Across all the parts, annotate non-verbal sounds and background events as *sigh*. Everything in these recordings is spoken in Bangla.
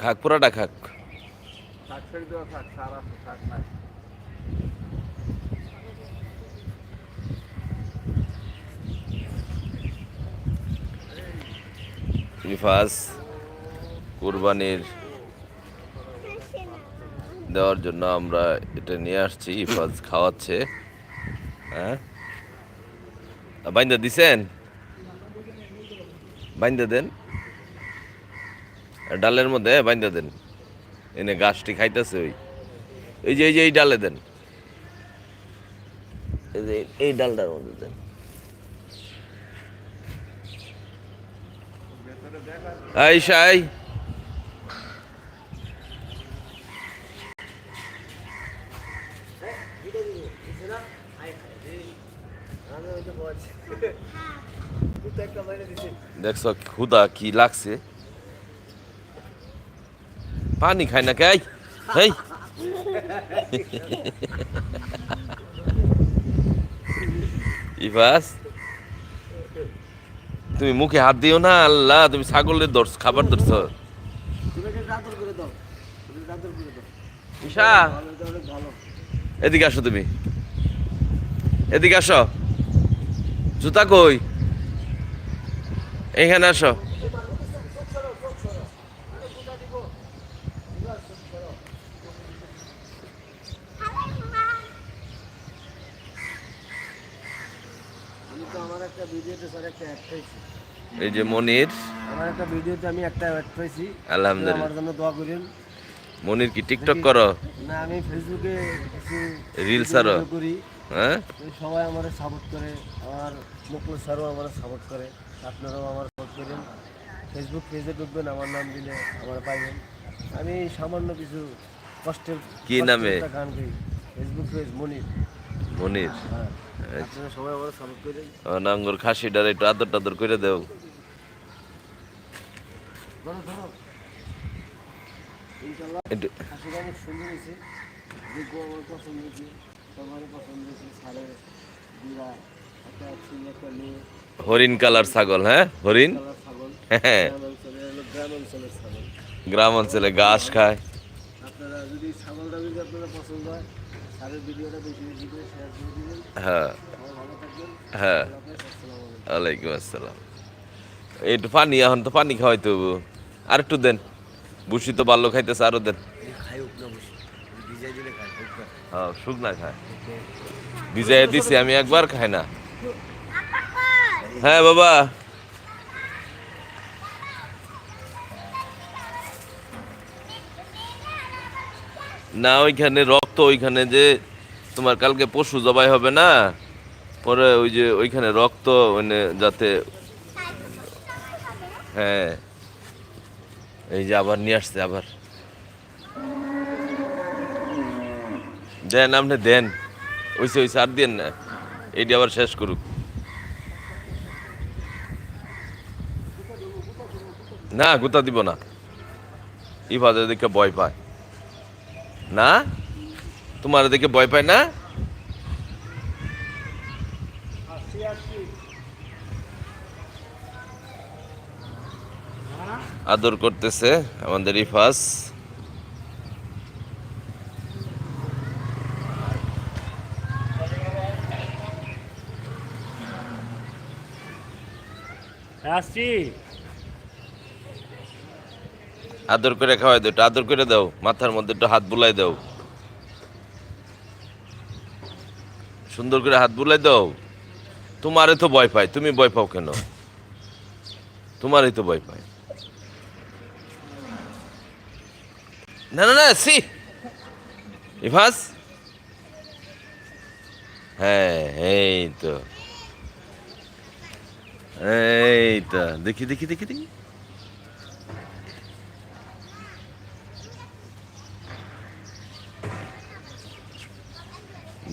খাক পুরাটা খাক। ইফাজ কুরবানির দেওয়ার জন্য আমরা এটা নিয়ে আসছি। ইফাজ খাওয়াচ্ছে। হ্যাঁ? বাইন্দা দিছেন? বাইন্দা দেন। ডালের মধ্যে বাইন্দা দেন। এনে গাছটি খাইতেছে ওই। এই যে এই যে, এই ডালে দেন। এই যে, এই ডালটার মধ্যে দেন। আই শাই। দেখছ ক্ষুদা কি লাগছে? পানি খায় না কে ইবাস তুমি মুখে হাত দিও না, আল্লাহ, তুমি ছাগলের দর্শ, খাবার ঈশা, এদিকে আসো তুমি। এদিকে আসো। জুতা কই এখানে আসো আমি তো আমার একটা ভিডিওতে স্যার একটা অ্যাড পেয়েছি এই যে মনির। আমার একটা ভিডিওতে আমি একটা অ্যাড পেয়েছি আলহামদুলিল্লাহ। আমার জন্য দোয়া করেন। মনির কি টিকটক করো? না আমি ফেসবুকে কিছু video আরও? করি। হ্যাঁ? সবাই আমার সাপোর্ট করে। আমার মুকুল স্যারও আমার সাপোর্ট করে। আপনারাও আমার সাপোর্ট করেন ফেসবুক পেজে ঢুকবেন আমার নাম দিলে আমার পাইবেন। আমি সামান্য কিছু কষ্টের কি নামে? গান করি ফেসবুক পেজ মনির। মনির? হ্যাঁ। আপনারা সবাই আমার সাপোর্ট করেন নাঙ্গর খাসিটার একটু আদর টাদর করে দেও। একটু আসলে অনেক সুন্দর হয়েছে। দেখব আমার পছন্দ হয়েছে সবারই পছন্দ হয়েছে সারের দিরা একটা ছিল একটা মেয়ে। হরিণ কালার ছাগল হ্যাঁ? হরিণ? হ্যাঁ। গ্রাম অঞ্চলে ঘাস খায়। হয়। হ্যাঁ। হ্যাঁ। ওয়ালাইকুম আসসালাম একটু পানি এখন তো পানি খাওয়াই তো আর একটু দেন। বুসি তো ভালো খাইতেছে আরও দেন। এই খাই হোক না বসে ভিজাই দিলে খাই হোক না। হ্যাঁ শুকনা খায়। ভিজাই দিছি আমি একবার খাই না। হ্যাঁ বাবা। না, ওইখানে রক্ত, ওইখানে যে তোমার কালকে পশু জবাই হবে না, পরে ওই যে ওইখানে রক্ত মানে যাতে হ্যাঁ এই যে আবার নিয়ে আসছে, আবার। দেন, আপনি দেন। ওইসে ওইসে আর দেন না। এইটি আবার শেষ করুক। না, গুতা দিব না। ইফাদের দেখে ভয় পায়। না? তোমার দেখে ভয় পায় না? আদর করতেছে আমাদের ইফাস আসছি। আদর করে খাওয়াই দাও, একটু আদর করে দাও, মাথার মধ্যে একটু হাত বুলাই দাও। সুন্দর করে হাত বুলাই দাও। তোমারে তো ভয় পায়, তুমি ভয় পাও কেন? তোমারই তো ভয় পায়। না না না, সি। ইভাস? হ্যাঁ এই তো। এই তো, দেখি দেখি দেখি দেখি।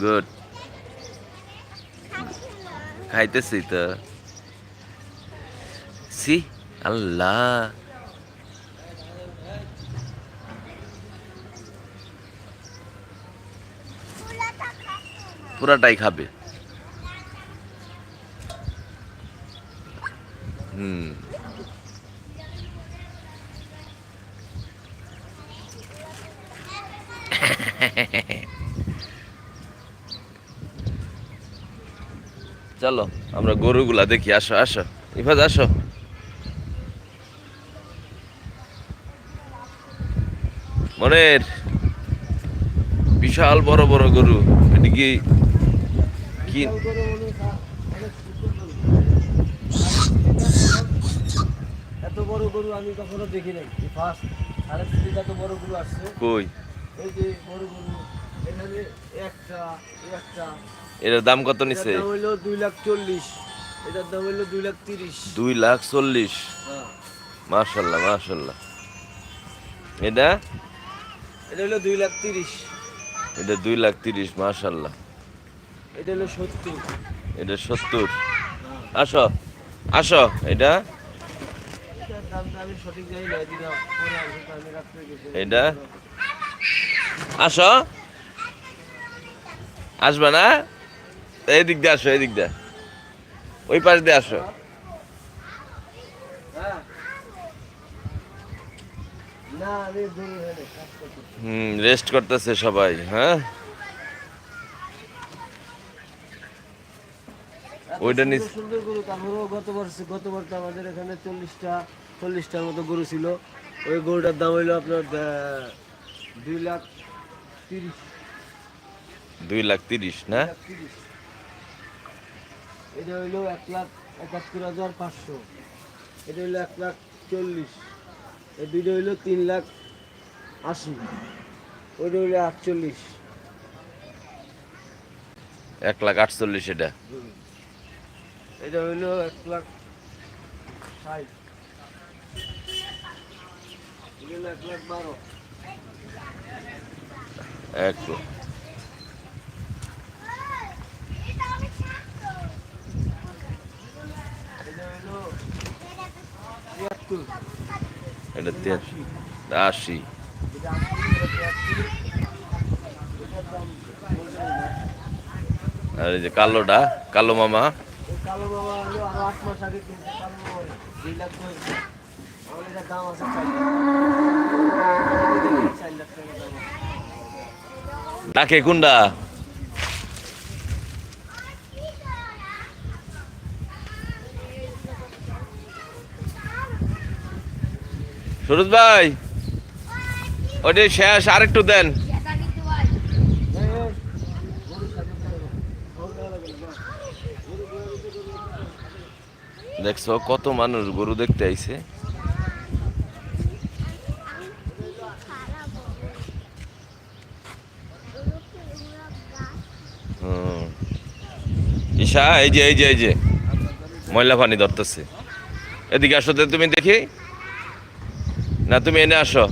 গুড খাইতেছি তো। সি আল্লাহ। পুরাটাই খাবে। হুম। *laughs* চলো আমরা গরুগুলা দেখি আসো আসো। ইফাজ আসো। মনের বিশাল বড় বড় গরু এটি কি কি? এত বড় গরু আমি কখনো দেখি নাই। ফার্স্ট সাড়ে তিন এত বড় গরু আসছে। কই? এই যে বড় গরু এখানে একটা একটা। এটার দাম কত নিছে? হইল দুই লাখ চল্লিশ। এটার দাম হইল দুই লাখ তিরিশ। দুই লাখ চল্লিশ? হ্যাঁ। মার্শাল্লাহ মার্শাল্লাহ এটা? এটা হলো দুই লাখ তিরিশ। এটা দুই লাখ তিরিশ মার্শাল্লাহ এটা হলো সত্তর। এটা সত্তর? আসো আসো এটা? এটা? আসো। আসবে না? এই দিক দিয়ে আসো এদিক দিয়ে। ওই পাশ দিয়ে আসো। হুম রেস্ট করতেছে সবাই হ্যাঁ? ওইটা নিচ- সুন্দর গরু তারপরেও গত বর্ষে গতবার তো আমাদের এখানে চল্লিশটা চল্লিশটার মতো গরু ছিল। ওই গরুটার দাম হইল আপনার দুই লাখ তিরিশ। দুই লাখ তিরিশ না? তিরিশ। এটা হইল এক লাখ একাত্তর হাজার পাঁচশো। এটা হইল এক লাখ চল্লিশ। এই দুইটা হইল তিন লাখ আশি। ওইটা হইল আটচল্লিশ। এক লাখ আটচল্লিশ এটা? এটা হইল এক লাখ ষাট। এক লাখ বারো। এক লাখ। এটা হইল তিয়াত্তর এটা আশি। আর এই যে কালোটা কালো মামা। এই কালো বাবা হলো আরও আট মাস আগে কিনছে কালো বাবা দুই লাখ হয়েছে আমার এটার দাম আছে চার লাখ চার লাখ টাকা দাম আছে। ডাকে কুন্ডা সুরজ ভাই, ওটি শেষ আর একটু দেন। দেখছ, কত মানুষ গরু দেখতে আইছে। ঈশা, এই যে এই যে এই যে, ময়লা পানি ধরতেছে এদিকে আসো তো তুমি দেখি না, তুমি এনে আসো।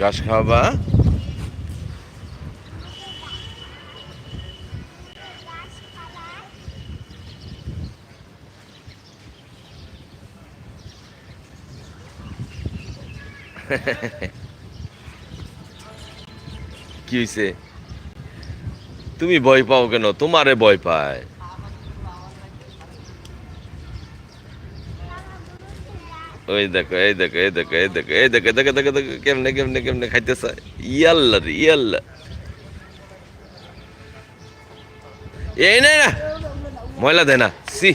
ঘাস খাওয়াবা? *laughs* কি হয়েছে তুমি ভয় পাও কেন? তোমারে ভয় পায়। ওই দেখো, এই দেখো এই দেখো এই দেখো এই দেখো দেখো দেখো দেখো, কেমনে কেমনে কেমনে খাইতেছে? ইয়াল্লা রে, ইয়াল্লা। এই না না, ময়লা দেয় না সি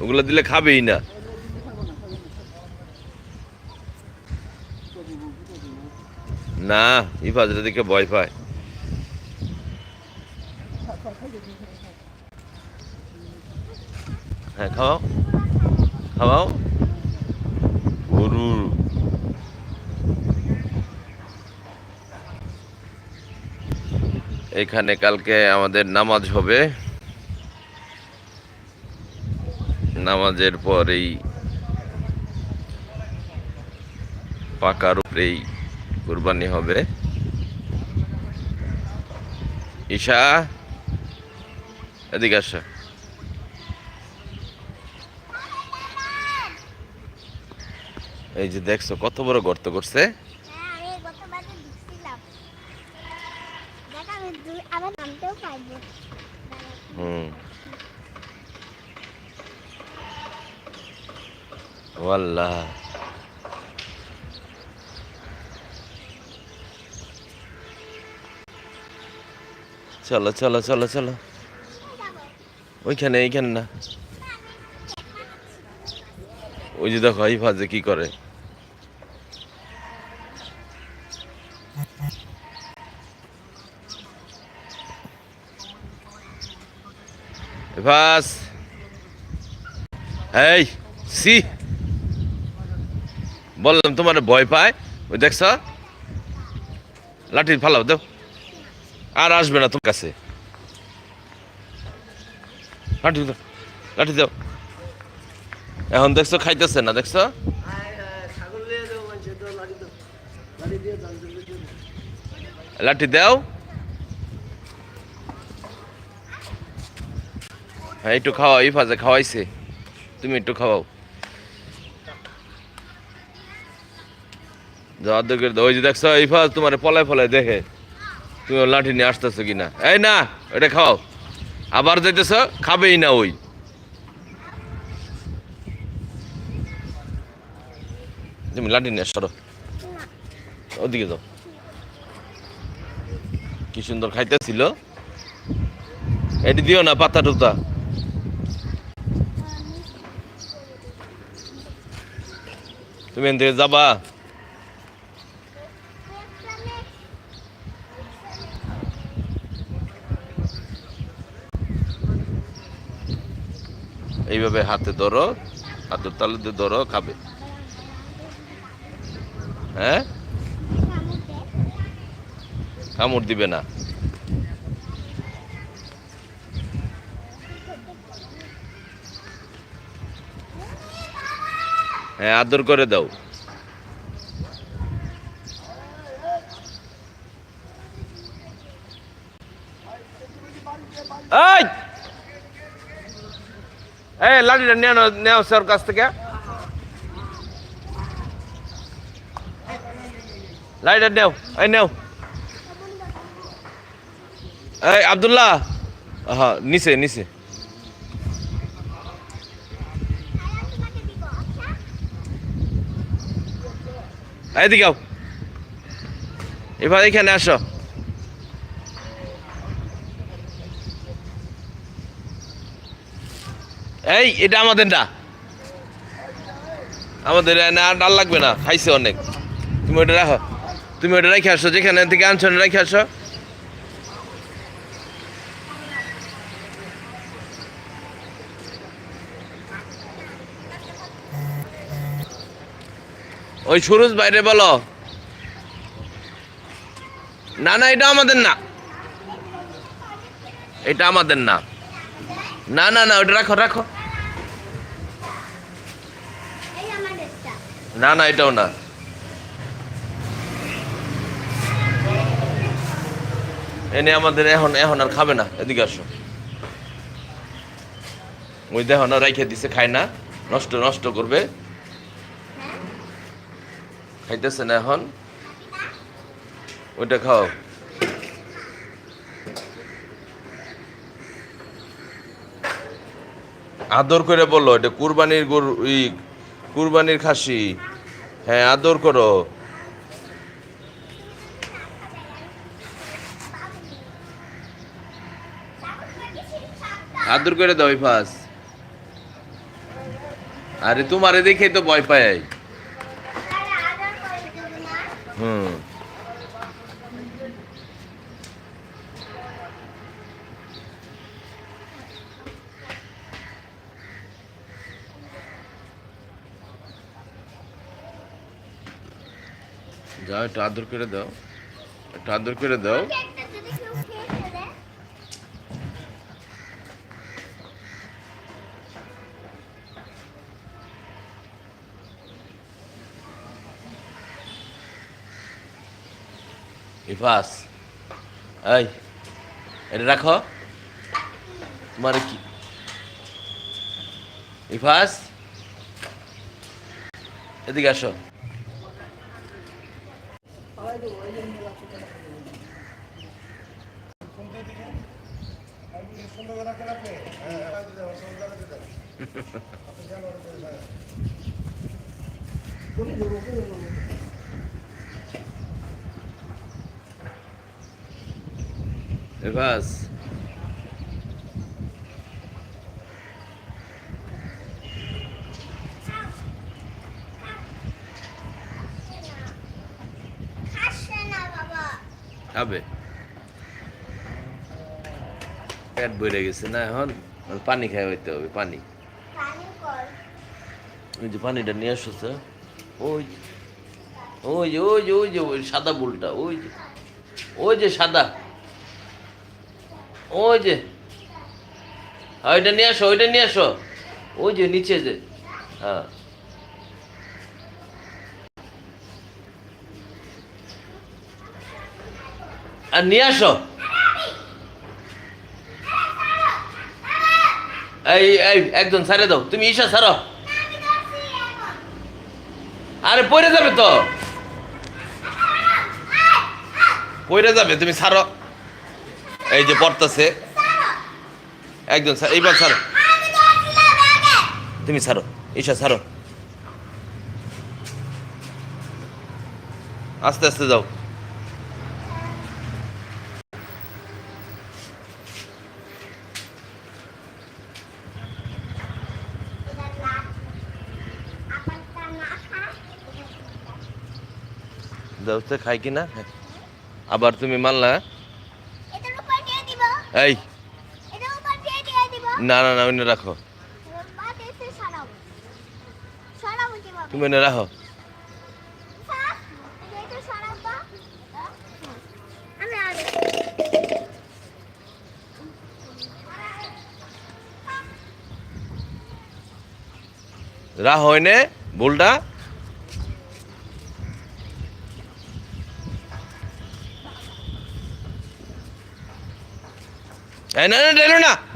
ওগুলো দিলে খাবেই না। না ইফাজরা দিকে ভয় পায়। হ্যাঁ খাওয়াও খাওয়াও। গরুর এখানে কালকে আমাদের নামাজ হবে। নামাজের পর এই পাকার উপরেই কুরবানি হবে। ঈশা, এদিকে আসো। এই যে দেখছ কত বড় গর্ত করছে? হ্যাঁ হুম। ওয়াল্লাহ। চলো চলো চলো চলো। ওইখানে এইখানে না। ওই যে দেখো এই ফাজে কি করে। বাস এই, সি। বললাম, তোমার ভয় পায়। ওই দেখছ? লাঠি ফালাও, দাও। আর আসবে না তোমার কাছে। লাঠি দাও লাঠি দাও। এখন দেখছ, খাইতেছে না, দেখছ? ছাগল নিয়ে যাব মানুষের তো লাড়ি দাও লাড়ি দিয়ে দাম দেবে লাঠি দাও হ্যাঁ একটু খাওয়াও, এই ফাজে খাওয়াইছে। তুমি একটু খাওয়াও। যাওয়ার দেখছ, এই তোমার পলায় পলায় দেখে। তুমি লাঠি নিয়ে আসতেছো কিনা? এই না, এটা খাও। আবার যাইতেছ, খাবেই না ওই। তুমি লাঠি নিয়ে সরো। ওদিকে যাও। কি সুন্দর খাইতেছিল। এটি দিও না পাতা টুতা। তুমি এখান যাবা? এইভাবে হাতে ধরো, হাতের তালে দিয়ে ধরো, খাবে। হ্যাঁ? কামড় দিবে না। হ্যাঁ আদর করে দাও। এই! এই, লাঠিটা নেও না- নেও স্যার কাছ থেকে। লাইটার নেও, এই নেও। এই, আব্দুল্লাহ। হ্যাঁ নিচে নিচে। এদিকে আও। এবার এখানে আসো। এই, এটা আমাদের না। আমাদের না ডাল লাগবে না, খাইছে অনেক। তুমি ওটা রাখো। তুমি ওটা রেখে আসো, যেখানে থেকে আনছো রেখে আসো। ওই সুরজ বাইরে বলো। না না, এটা আমাদের না। এটা আমাদের না। না না না, ওটা রাখো রাখো। না না, এটাও না। এনে আমাদের এখন এখন আর খাবে না। এদিকে আসো। ওই দেখো না, রাইখে দিছে, খায় না। নষ্ট নষ্ট করবে। খাইতেছে না এখন? ওইটা খাও। আদর করে বলল এটা কুরবানির গরু কুরবানির খাসি। হ্যাঁ আদর করো। আদর করে দাও ফাস আরে তোমারে দেখে তো ভয় পাই তারা আদর করে দেবে না হুম। যাও একটু আদর করে দাও। একটু আদর করে দাও। ইফাস এই এটা রাখো। তোমার কি? ইফাস? এদিকে আসো। খাচ্ছে *laughs* বাবা খাবে। পেট ভরে গেছে না এখন? এখন পানি খাই হইতে হবে, পানি। ওই যে পানিটা নিয়ে আসছো ওই ওই যে ওই যে ওই যে, ওই সাদা বুলটা, ওই যে ওই যে সাদা। ওই যে। হ্যাঁ, ওইটা নিয়ে আসো ওইটা নিয়ে আসো। ওই যে নিচে যে। হ্যাঁ। আর নিয়ে আসো। এই এই একজন ছাড়ে দাও। তুমি ঈশা ছাড়ো। আরে পড়ে যাবে তো। পড়ে যাবে তুমি ছাড়ো। এই যে পড়তেছে। একজন স্যার, এইবার ছাড়ো। তুমি ছাড়ো, ঈশা ছাড়ো। আস্তে আস্তে যাও। তো খাই কিনা? আবার তুমি মানলা এটার উপর দিয়ে দিব এই। না না না অন্য রাখো। তুমি অন্য রাখো। রাহ হয়নে ভুলটা। এই না না ডেলো না যা